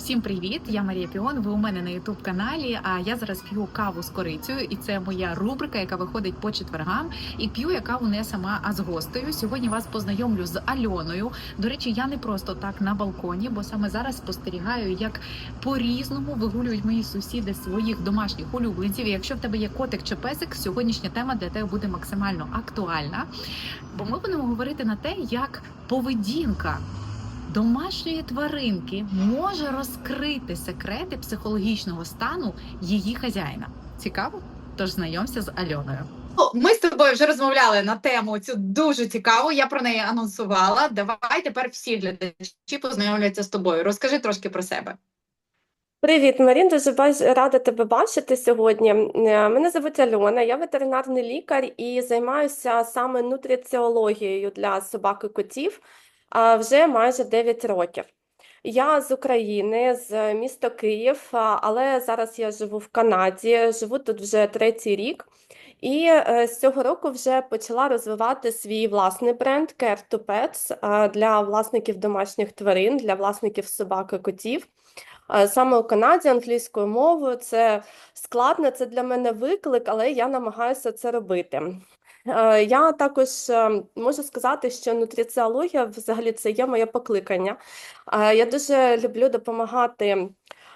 Всім привіт! Я Марія Піон. Ви у мене на Ютуб каналі. А я зараз п'ю каву з корицею, і це моя рубрика, яка виходить по четвергам. І п'ю я каву не сама, а з гостею. Сьогодні вас познайомлю з Альоною. До речі, я не просто так на балконі, бо саме зараз спостерігаю, як по-різному вигулюють мої сусіди своїх домашніх улюбленців. І якщо в тебе є котик чи песик, сьогоднішня тема для тебе буде максимально актуальна. Бо ми будемо говорити на те, як поведінка домашньої тваринки може розкрити секрети психологічного стану її хазяїна. Цікаво? Тож знайомся з Альоною. Ми з тобою вже розмовляли на тему цю дуже цікаву. Я про неї анонсувала. Давай тепер всі глядачі познайомляться з тобою. Розкажи трошки про себе. Привіт, Марін, дуже рада тебе бачити сьогодні. Е, Мене звуть Альона, я ветеринарний лікар і займаюся саме нутриціологією для собак і котів вже майже 9 років. Я з України, з міста Київ, але зараз я живу в Канаді, живу тут вже третій рік. І е, з цього року вже почала розвивати свій власний бренд Care to Pets для власників домашніх тварин, для власників собак і котів. Саме у Канаді англійською мовою це складно, це для мене виклик, але я намагаюся це робити. Е, Я також е, можу сказати, що нутриціологія взагалі це є моє покликання. Е, Я дуже люблю допомагати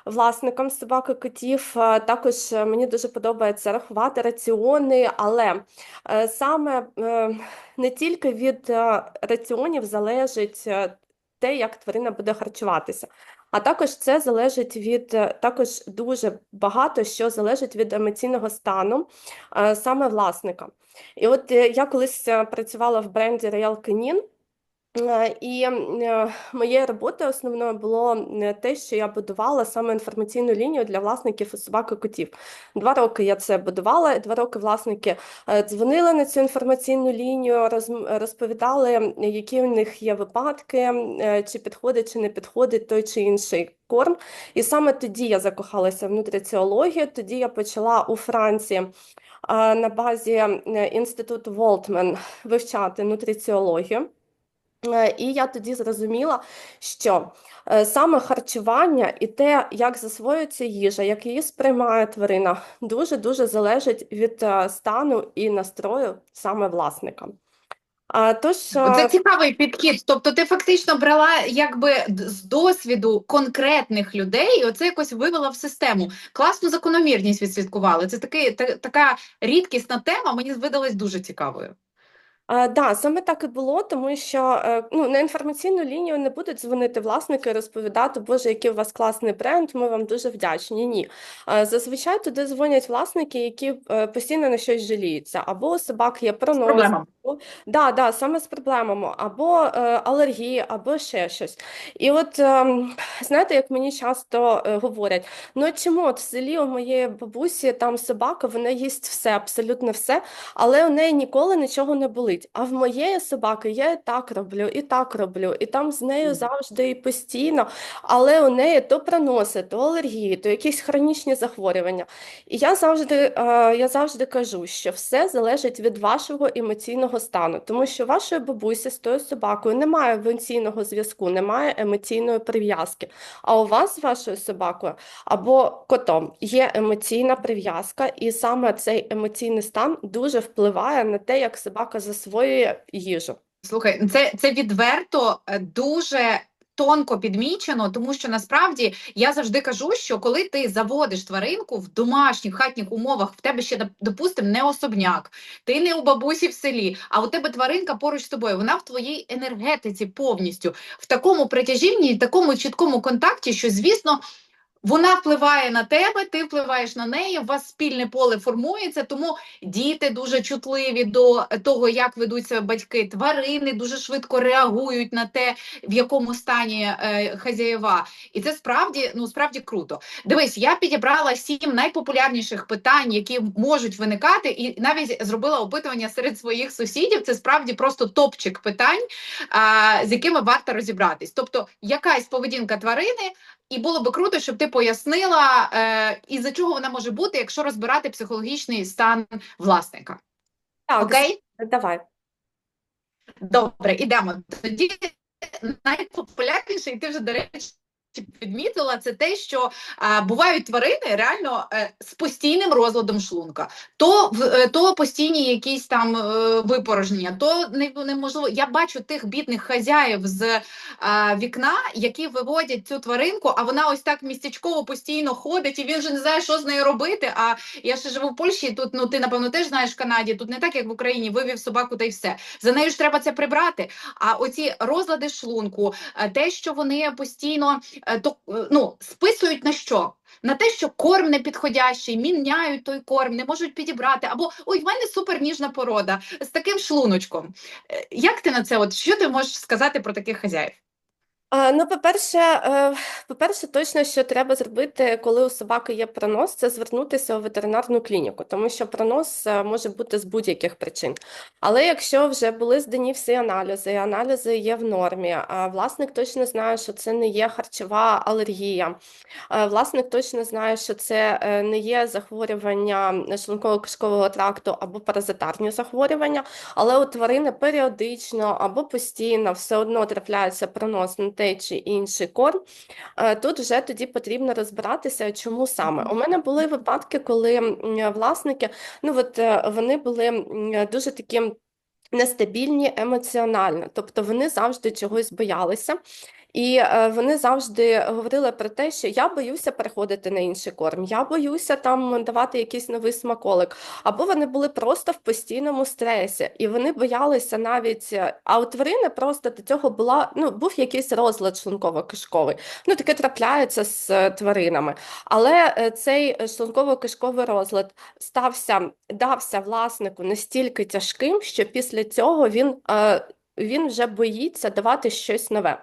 власникам собак і котів. Е, Також мені дуже подобається рахувати раціони, але саме е, не тільки від раціонів залежить те, як тварина буде харчуватися. А також це залежить від е, також дуже багато що залежить від емоційного стану е, саме власника. І от е, я колись працювала в бренді Royal Canin, і е, моєю роботою основною було е, те, що я будувала саме інформаційну лінію для власників собак і котів. Два роки я це будувала, два роки власники е, дзвонили на цю інформаційну лінію, розповідали, які у них є випадки, е, чи підходить, чи не підходить той чи інший корм. І саме тоді я закохалася в нутриціологію, тоді я почала у Франції на базі е, інституту Волтмен вивчати нутриціологію. Е, І я тоді зрозуміла, що е, саме харчування і те, як засвоюється їжа, як її сприймає тварина, дуже-дуже залежить від е, стану і настрою саме власника. А, Тож, Це цікавий підхід. Тобто, ти фактично брала якби з досвіду конкретних людей, і оце якось вивела в систему. Класну закономірність відслідкували. Це такий та, така рідкісна тема. Мені видалась дуже цікавою. А, да, саме так і було, тому що е, ну, на інформаційну лінію не будуть дзвонити власники і розповідати, Боже, який у вас класний бренд, ми вам дуже вдячні. Ні. А, Зазвичай туди дзвонять власники, які е, постійно на щось жаліються, або у собак є Проблема. Да, да, саме з проблемами, або е, алергії, або ще щось. І от ем, знаєте, як мені часто е, говорять, ну чому от в селі у моєї бабусі там собака, вона їсть все, абсолютно все, але у неї ніколи нічого не болить. А в моєї собаки я і так роблю, і так роблю, і там з нею завжди і постійно, але у неї то проноси, то алергії, то якісь хронічні захворювання. І я завжди, е, я завжди кажу, що все залежить від вашого емоційного стану, тому що вашої бабусі з тою собакою немає емоційного зв'язку, немає емоційної прив'язки. А у вас з вашою собакою або котом є емоційна прив'язка, і саме цей емоційний стан дуже впливає на те, як собака засвоює їжу. Слухай, це, це відверто е, дуже тонко підмічено, тому що насправді я завжди кажу, що коли ти заводиш тваринку в домашніх хатніх умовах, в тебе ще, доп- допустим, не особняк, ти не у бабусі в селі, а у тебе тваринка поруч з тобою, вона в твоїй енергетиці повністю, в такому притяжінні, такому чіткому контакті, що, звісно, вона впливає на тебе, ти впливаєш на неї, у вас спільне поле формується, тому діти дуже чутливі до того, як ведуть себе батьки. Тварини дуже швидко реагують на те, в якому стані е, хазяєва. І це справді ну справді круто. Дивись, я підібрала сім найпопулярніших питань, які можуть виникати, і навіть зробила опитування серед своїх сусідів. Це справді просто топчик питань, а, з якими варто розібратись. Тобто, якась поведінка тварини. І було би круто, щоб ти пояснила, е, із-за чого вона може бути, якщо розбирати психологічний стан власника. Так, Окей? давай. Добре, ідемо. Тоді найпопулярніший, ти вже, до речі, підмітила, це те, що а, бувають тварини реально е, з постійним розладом шлунка. То в е, то постійні якісь там е, випорожнення, то не, неможливо. Я бачу тих бідних хазяїв з е, вікна, які виводять цю тваринку, а вона ось так містечково постійно ходить, і він вже не знає, що з нею робити. А я ще живу в Польщі. Тут ну ти напевно теж знаєш в Канаді. Тут не так, як в Україні, вивів собаку та й все. За нею ж треба це прибрати. А оці розлади шлунку, те, що вони постійно ну списують на що? На те, що корм не підходящий, міняють той корм, не можуть підібрати. Або ой, в мене суперніжна порода з таким шлуночком. Е, Як ти на це? От що ти можеш сказати про таких хазяїв? Ну, по-перше, е, по-перше, точно, що треба зробити, коли у собаки є пронос, це звернутися у ветеринарну клініку, тому що пронос е, може бути з будь-яких причин. Але якщо вже були здані всі аналізи, аналізи є в нормі, власник точно знає, що це не є харчова алергія, власник точно знає, що це е, не є захворювання шлунково-кишкового тракту або паразитарні захворювання, але у тварини періодично або постійно все одно трапляється пронос на той чи інший корм, е, тут вже тоді потрібно розбиратися, чому саме. У мене були випадки, коли власники, ну от е, вони були дуже такі. Нестабільні емоціонально, тобто вони завжди чогось боялися, і е, вони завжди говорили про те, що я боюся переходити на інший корм, я боюся там давати якийсь новий смаколик. Або вони були просто в постійному стресі, і вони боялися навіть. е, А у тварини просто до цього була ну був якийсь розлад шлунково-кишковий. Ну таке трапляється з е, тваринами. Але цей шлунково-кишковий розлад стався, дався власнику настільки тяжким, що після цього він. Він вже боїться давати щось нове.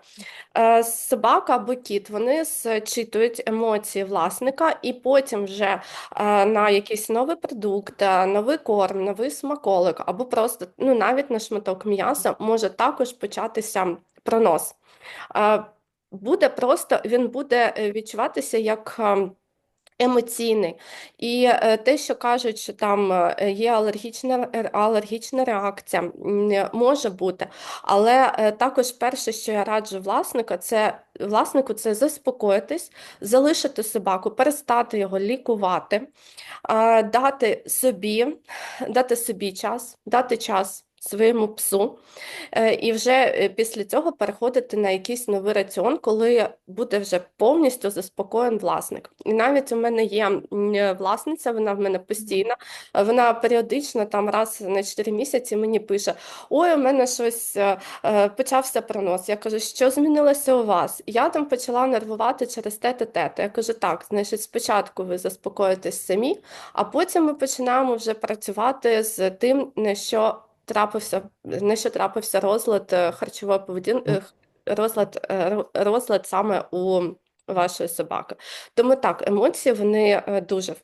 Е, Собака або кіт вони зчитують емоції власника, і потім вже е, на якийсь новий продукт, е, новий корм, новий смаколик, або просто ну, навіть на шматок м'яса може також початися пронос. Буде просто він буде відчуватися як. Е, Емоційний. І е, те, що кажуть, що там е, є алергічна, алергічна реакція, е, може бути. Але е, також перше, що я раджу власника, це власнику це заспокоїтись, залишити собаку, перестати його лікувати, дати собі, дати собі час, дати час своєму псу, е, і вже е, після цього переходити на якийсь новий раціон, коли буде вже повністю заспокоєн власник. І навіть у мене є е, власниця, вона в мене постійна, вона періодично там раз на 4 місяці мені пише: Ой, у мене щось почався пронос. Я кажу, що змінилося у вас? Я там почала нервувати через те те те Я кажу, так, значить, спочатку ви заспокоїтесь самі, а потім ми починаємо вже працювати з тим, на що трапився, що трапився розлад е, харчової поведінки, розлад, е, розлад саме у вашої собаки. Тому так, емоції вони е, дуже.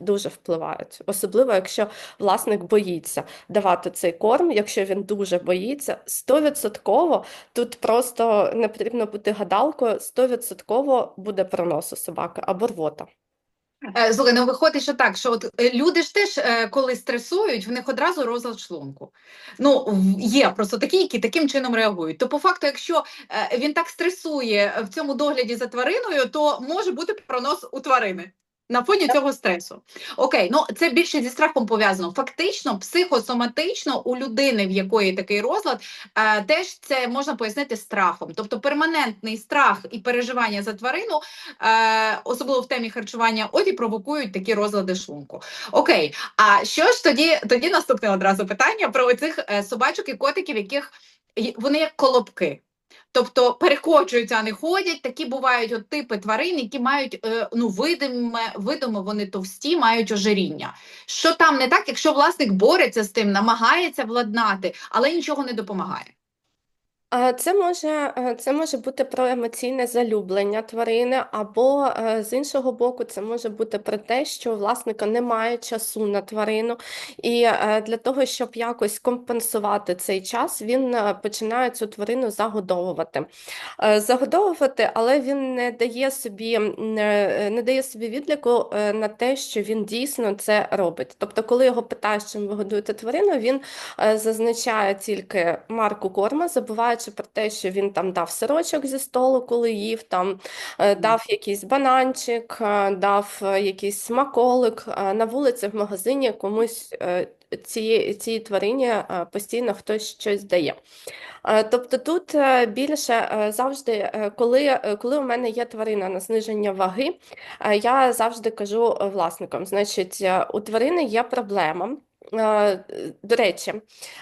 Дуже впливають, особливо якщо власник боїться давати цей корм, якщо він дуже боїться, 100% тут просто не потрібно бути гадалкою, 100% буде пронос у собаки або рвота. Е, Слухай, ну виходить, що так, що от е, люди ж теж, е, коли стресують, в них одразу розлад шлунку. Ну, є просто такі, які таким чином реагують. То по факту, якщо він так стресує в цьому догляді за твариною, то може бути пронос у тварини. На фоні цього стресу. Окей, ну це більше зі страхом пов'язано. Фактично, психосоматично у людини, в якої такий розлад, е, теж це можна пояснити страхом. Тобто перманентний страх і переживання за тварину е, особливо в темі харчування, от і провокують такі розлади шлунку. Окей, а що ж тоді, тоді наступне одразу питання про цих е, собачок і котиків, яких вони як колобки. Тобто перекочуються, а не ходять. Такі бувають от типи тварин, які мають е, ну видиме, видимо, вони товсті, мають ожиріння. Що там не так, якщо власник бореться з тим, намагається владнати, але нічого не допомагає. А Це може, е, це може бути про емоційне залюблення тварини, або е, з іншого боку, це може бути про те, що власника немає часу на тварину, і е, для того, щоб якось компенсувати цей час, він е, починає цю тварину загодовувати. Е, Загодовувати, але він не дає собі, е, не дає собі відліку е, на те, що він дійсно це робить. Тобто, коли його питаєш, чим ви годуєте тварину, він е, зазначає тільки марку корма, забуваючи забуваючи про те, що він там дав сирочок зі столу, коли їв, там е, дав якийсь бананчик, е, дав е, якийсь смаколик. На вулиці в магазині комусь цієї, цій тварині постійно хтось щось дає. Тобто тут більше завжди, коли, коли у мене є тварина на зниження ваги, я завжди кажу власникам, значить, у тварини є проблема. Е, До речі,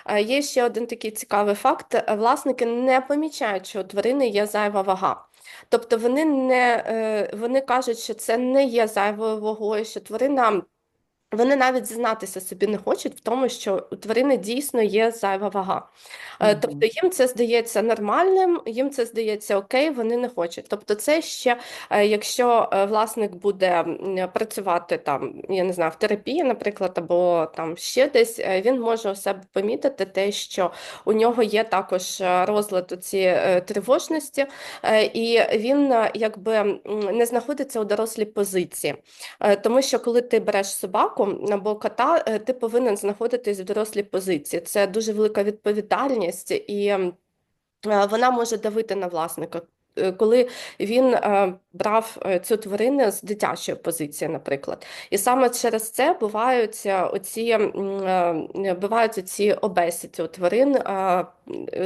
е, є ще один такий цікавий факт. Е, Власники не помічають, що у тварини є зайва вага. Тобто вони не вони кажуть, що це не є зайвою вагою, що тварина. Вони навіть зізнатися собі не хочуть в тому, що у тварини дійсно є зайва вага. Е, Мгм. Тобто їм це здається нормальним, їм це здається окей, вони не хочуть. Тобто, це ще, е, якщо е, власник буде працювати там, я не знаю, в терапії, наприклад, або там ще десь, він може у себе помітити те, що у нього є також розлад у ці тривожності, і він якби не знаходиться у дорослій позиції. Тому що коли ти береш собаку або кота, е, ти повинен знаходитись в дорослій позиції. Це дуже велика відповідальність, і е, вона може давити на власника. Е, Коли він брав е, цю тварину з дитячої позиції, наприклад, і саме через це бувають е, оці е, бувають оці обесіті у тварин,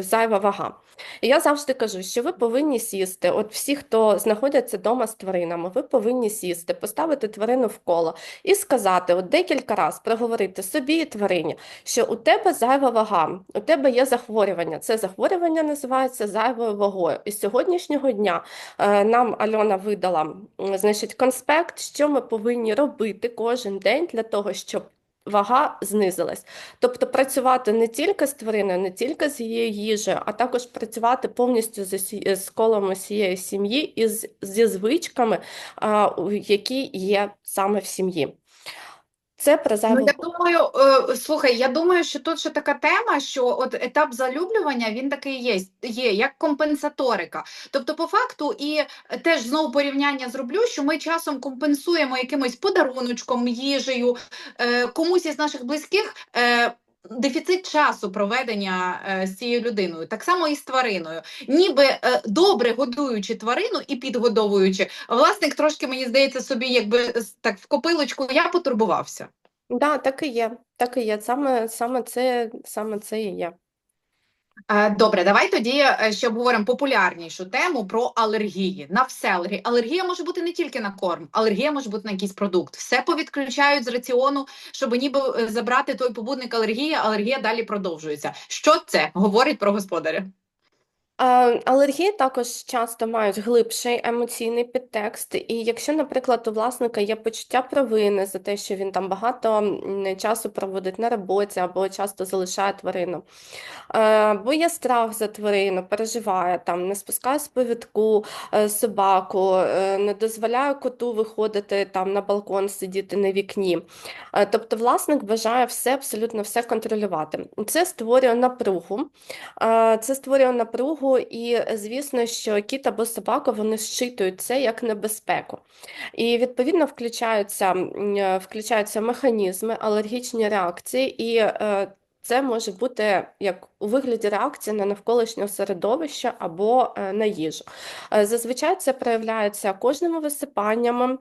зайва вага. І я завжди кажу, що ви повинні сісти. От всі, хто знаходяться вдома з тваринами, ви повинні сісти, поставити тварину в коло і сказати, от декілька разів проговорити собі і тварині, що у тебе зайва вага, у тебе є захворювання. Це захворювання називається зайвою вагою. І з сьогоднішнього дня нам Альона видала значить, конспект, що ми повинні робити кожен день для того, щоб вага знизилась. Тобто працювати не тільки з твариною, не тільки з її їжею, а також працювати повністю з, колом усієї сім'ї і зі звичками, які є саме в сім'ї. Це про Ну, я думаю, е, слухай, я думаю, що тут ще така тема, що от етап залюблювання він такий є, є як компенсаторика. Тобто, по факту, і теж знову порівняння зроблю, що ми часом компенсуємо якимось подаруночком, їжею, е, комусь із наших близьких. Дефіцит часу проведення е, з цією людиною, так само і з твариною. Ніби е, добре годуючи тварину і підгодовуючи, власник трошки, мені здається, собі якби так в копилочку я потурбувався. Да, так і є. Так і є. Саме, саме це, саме це і є. Е, Добре, давай тоді е, ще обговоримо популярнішу тему про алергії. На все алергії. Алергія може бути не тільки на корм, алергія може бути на якийсь продукт. Все повідключають з раціону, щоб ніби е, забрати той побудник алергії, алергія далі продовжується. Що це говорить про господаря? А, Алергії також часто мають глибший емоційний підтекст, і якщо, наприклад, у власника є почуття провини за те, що він там багато часу проводить на роботі або часто залишає тварину, е, бо є страх за тварину, переживає там, не спускає з повідку е, собаку, е, не дозволяє коту виходити там на балкон, сидіти на вікні. Е, Тобто власник бажає все, абсолютно все контролювати. Це створює напругу. Це створює напругу, і звісно, що кіт або собака вони щитують це як небезпеку. І відповідно включаються, е, включаються механізми, алергічні реакції, і е, це може бути як у вигляді реакції на навколишнє середовище або е, на їжу. Зазвичай це проявляється кожними висипаннями.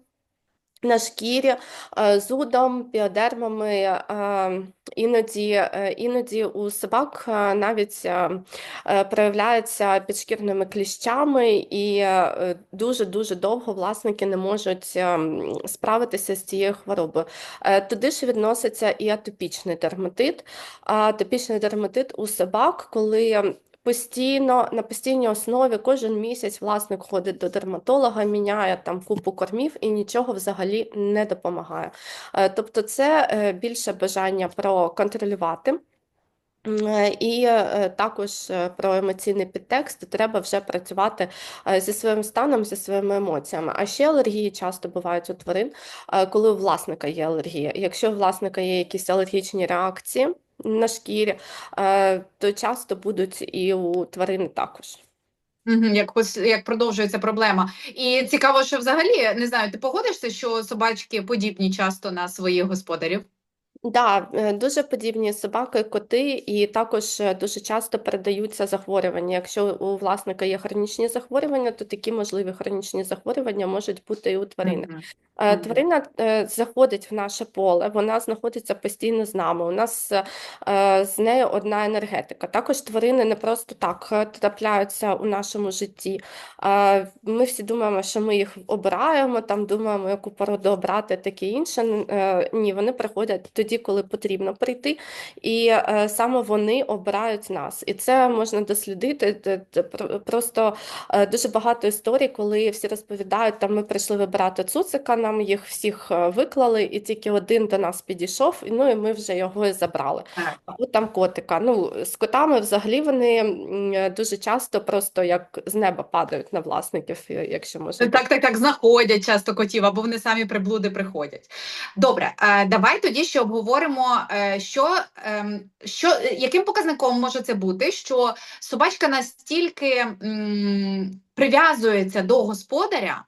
На шкірі, е, зудом, піодермами, е, іноді, е, іноді у собак навіть проявляються підшкірними кліщами, і дуже-дуже довго власники не можуть справитися з цією хворобою. Туди ж відноситься і атопічний дерматит. Атопічний дерматит у собак, коли Постійно на постійній основі кожен місяць власник ходить до дерматолога, міняє там купу кормів і нічого взагалі не допомагає. Е, Тобто, це е, більше бажання проконтролювати. Е, І також про емоційний підтекст треба вже працювати зі своїм станом, зі своїми емоціями. А ще алергії часто бувають у тварин, коли у власника є алергія. Якщо у власника є якісь алергічні реакції на шкірі, е, то часто будуть і у тварин також. Як, як продовжується проблема. І цікаво, що взагалі, не знаю, ти погодишся, що собачки подібні часто на своїх господарів? Да, е, дуже подібні собаки, коти, і також е, дуже часто передаються захворювання. Якщо у власника є хронічні захворювання, то такі можливі хронічні захворювання можуть бути і у тварини. Мгм. Е, Мгм. Тварина е, заходить в наше поле, вона знаходиться постійно з нами. У нас е, з нею одна енергетика. Також тварини не просто так е, трапляються у нашому житті. Е, Ми всі думаємо, що ми їх обираємо, там думаємо, яку породу обрати, таке інше. Е, Ні, вони приходять тоді, коли потрібно прийти, і е, саме вони обирають нас. І це можна дослідити. Просто Е, Дуже багато історій, коли всі розповідають, там ми прийшли вибирати цуцика, нам їх всіх е, виклали, і тільки один до нас підійшов, ну і ми вже його і забрали. Або там котика. Ну, з котами взагалі вони дуже часто просто як з неба падають на власників, якщо можна. Так, так, так, знаходять часто котів, або вони самі приблуди приходять. Добре, давай тоді ще обговоримо, е, що, ем, що, е, яким показником може це бути, що собачка настільки прив'язується до господаря,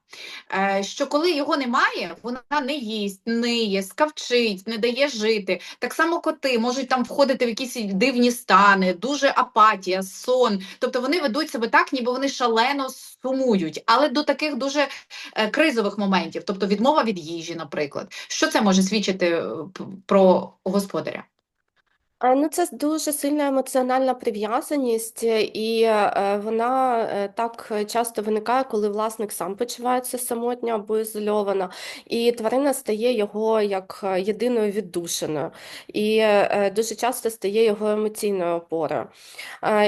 е, що коли його немає, вона не їсть, ниє, скавчить, не дає жити. Так само коти можуть там входити в якісь дивні стани, дуже апатія, сон. Тобто вони ведуть себе так, ніби вони шалено сумують, але до таких дуже е, кризових моментів, тобто відмова від їжі, наприклад. Що це може свідчити е, про господаря? Ну, це дуже сильна емоціональна прив'язаність, і е, вона е, так часто виникає, коли власник сам почувається самотньо або ізольовано, і тварина стає його як е, єдиною віддушиною, і дуже часто стає його емоційною опорою.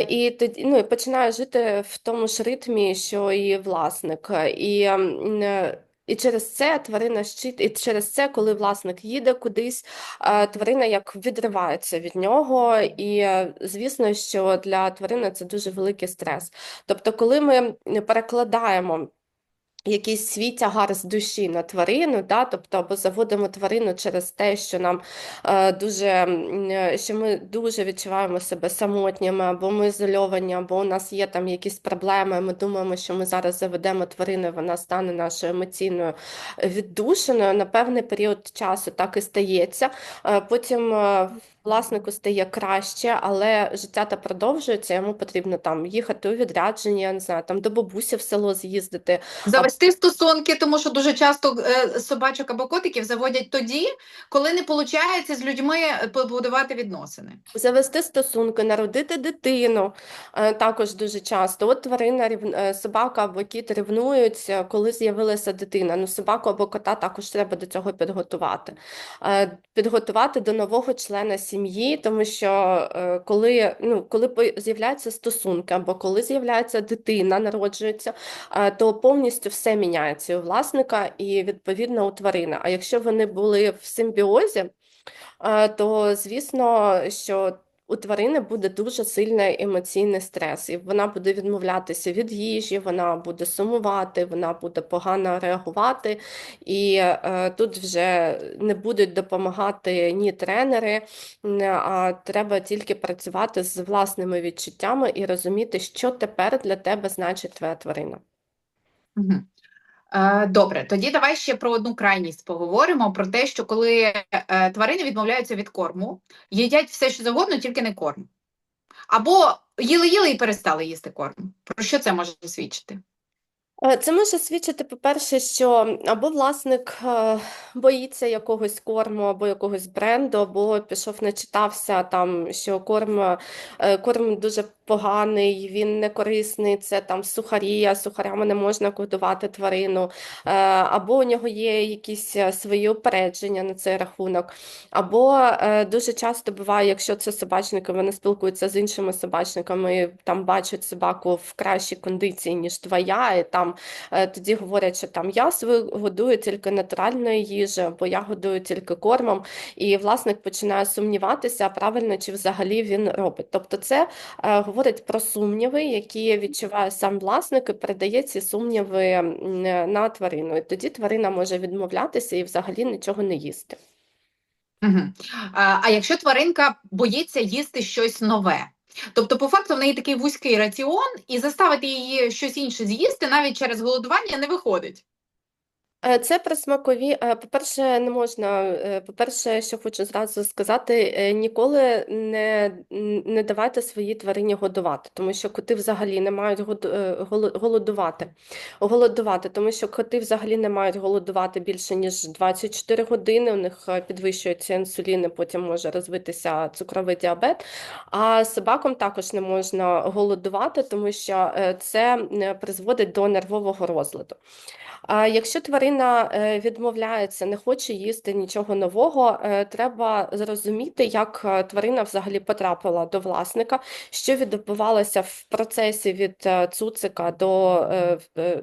І тоді ну, і починає жити в тому ж ритмі, що і власник. І і через це тварина щит, і через це, коли власник їде кудись, е, тварина як відривається від нього, і е, звісно, що для тварини це дуже великий стрес. Тобто, коли ми перекладаємо якийсь свій тягар з душі на тварину, да, тобто або заводимо тварину через те, що нам е, дуже е, що ми дуже відчуваємо себе самотніми, або ми ізольовані, або у нас є там якісь проблеми. Ми думаємо, що ми зараз заведемо тварину, вона стане нашою емоційною віддушиною. На певний період часу так і стається. Е, Потім е, власнику стає краще, але життя та продовжується. Йому потрібно там їхати у відрядження, я не знаю, там до бабусі в село з'їздити. Завести стосунки, тому що дуже часто е, собачок або котиків заводять тоді, коли не виходить з людьми побудувати відносини. Завести стосунки, народити дитину е, також дуже часто. От тварина, е, собака або кіт рівнують, коли з'явилася дитина. Ну, собаку або кота також треба до цього підготувати. Підготувати до нового члена сім'ї, тому що е, коли, ну, коли з'являються стосунки або коли з'являється дитина, народжується, е, то повністю все міняється у власника і відповідно у тварини. А якщо вони були в симбіозі, е, то звісно, що у тварини буде дуже сильний емоційний стрес, і вона буде відмовлятися від їжі, вона буде сумувати, вона буде погано реагувати, і е, тут вже не будуть допомагати ні тренери, а треба тільки працювати з власними відчуттями і розуміти, що тепер для тебе значить твоя тварина. Мгм. Е, Добре, тоді давай ще про одну крайність поговоримо: про те, що коли е, тварини відмовляються від корму, їдять все, що завгодно, тільки не корм. Або їли-їли і перестали їсти корм. Про що це може свідчити? Е, Це може свідчити, по-перше, що або власник боїться якогось корму, або якогось бренду, або пішов, начитався там, що корм, корм дуже поганий, він не корисний, це там сухарі, а сухарями не можна годувати тварину, е, або у нього є якісь е, свої упередження на цей рахунок. Або е, дуже часто буває, якщо це собачники, вони спілкуються з іншими собачниками, там бачать собаку в кращій кондиції, ніж твоя, і там тоді говорять, що там я свою годую тільки натуральною їжею, або я годую тільки кормом, і власник починає сумніватися, правильно чи взагалі він робить. Тобто це е, говорить про сумніви, які відчуває сам власник і передає ці сумніви на тварину. І тоді тварина може відмовлятися і взагалі нічого не їсти. Угу. А, а якщо тваринка боїться їсти щось нове, тобто, по факту, в неї такий вузький раціон, і заставити її щось інше з'їсти навіть через голодування не виходить. Е, Це присмакові. е, По-перше, не можна. е, По-перше, що хочу зразу сказати, ніколи не, не давайте своїй тварині годувати, тому що коти взагалі не мають голодувати. Голодувати, тому що коти взагалі не мають голодувати більше ніж 24 години. У них підвищується інсулін, і потім може розвитися цукровий діабет. А собакам також не можна голодувати, тому що це призводить до нервового розладу. А якщо тварина е, відмовляється, не хоче їсти нічого нового, е, треба зрозуміти, як е, тварина взагалі потрапила до власника, що відбувалося в процесі від цуцика до,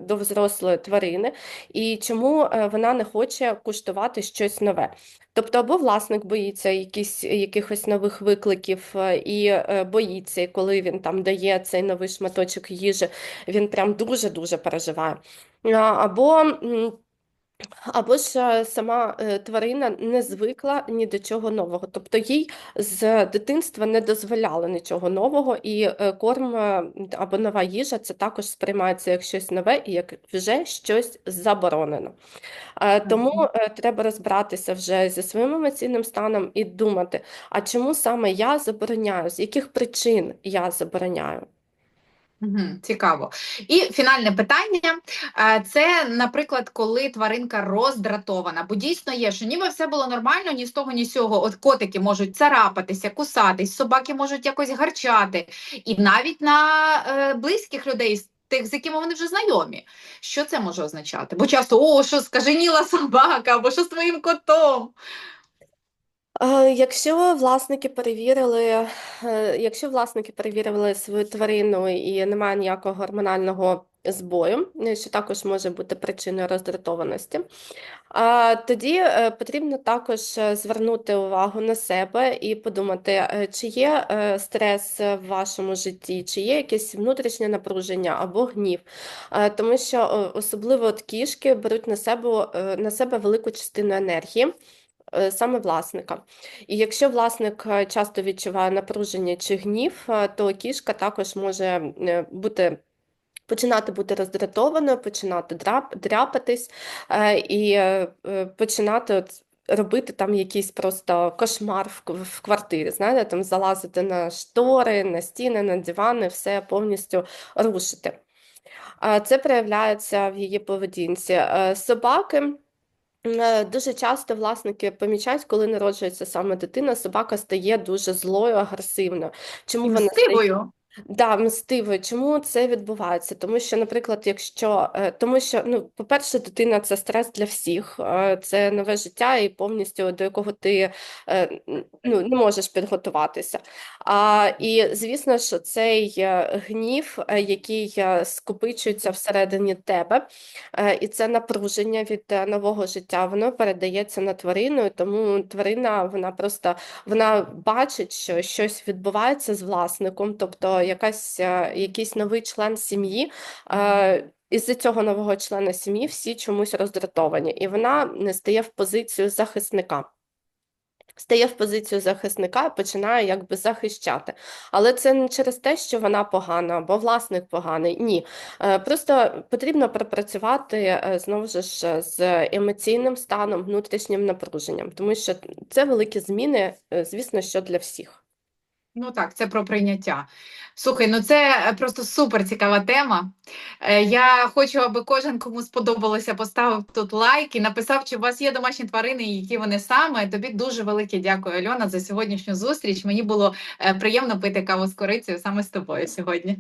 до взрослої тварини, і чому вона не хоче куштувати щось нове. Тобто, або власник боїться якісь, якихось нових викликів і боїться, коли він там дає цей новий шматочок їжі, він прям дуже-дуже переживає. Або, або ж е, сама е, тварина не звикла ні до чого нового. Тобто їй з дитинства не дозволяли нічого нового, і е, корм або нова їжа це також сприймається як щось нове і як вже щось заборонено. Тому треба розбиратися вже зі своїм емоційним станом і думати, а чому саме я забороняю, з яких причин я забороняю. Цікаво. І фінальне питання. Е, Це, наприклад, коли тваринка роздратована, бо дійсно є, що ніби все було нормально, ні з того, ні з цього. От котики можуть царапатися, кусатись, собаки можуть якось гарчати, і навіть на е, близьких людей. Тих, з якими вони вже знайомі. Що це може означати? Бо часто, о, що скаженіла собака, або що з твоїм котом. Е, Якщо власники перевірили, е, якщо власники перевірили свою тварину і немає ніякого гормонального збою, е, що також може бути причиною роздратованості, тоді потрібно також звернути увагу на себе і подумати, чи є стрес в вашому житті, чи є якесь внутрішнє напруження або гнів. Тому що особливо от кішки беруть на себе, на себе велику частину енергії. Е, Саме власника. І якщо власник е, часто відчуває напруження чи гнів, е, то кішка також може бути починати бути роздратованою, починати драп- дряпатись і починати от робити там якийсь просто кошмар в, квартирі. Знаєте, там залазити на штори, на стіни, на дивани, все повністю рушити. Це проявляється в її поведінці. Собаки. Е, Дуже часто власники помічають, коли народжується саме дитина, собака стає дуже злою, агресивною. Чому вона стає? Да, мстивою. Чому це відбувається? Тому що, наприклад, якщо е, тому, що ну, по-перше, дитина це стрес для всіх, е, це нове життя, і повністю до якого ти е, ну, не можеш підготуватися. А, і звісно, що цей гнів, який е, скопичується всередині тебе, і це напруження від нового життя, воно передається на тварину, тому тварина вона просто вона бачить, що щось відбувається з власником, тобто якась, е, якийсь новий член сім'ї. е, Із-за цього нового члена сім'ї всі чомусь роздратовані, і вона не стає в позицію захисника. Стає в позицію захисника і починає якби захищати. Але це не через те, що вона погана або власник поганий. Ні. Е, Просто потрібно пропрацювати знову ж з емоційним станом, внутрішнім напруженням, тому що це великі зміни, звісно, що для всіх. Ну так, це про прийняття. Слухай, ну це е, просто супер цікава тема. Е, Я хочу, аби кожен, кому сподобалося, поставив тут лайк і написав, чи у вас є домашні тварини, і які вони саме. Тобі дуже велике дякую, Альона, за сьогоднішню зустріч. Мені було е, приємно пити каву з корицею саме з тобою сьогодні.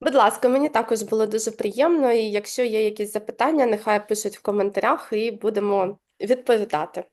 Будь ласка, мені також було дуже приємно, і якщо є якісь запитання, нехай пишуть в коментарях і будемо відповідати.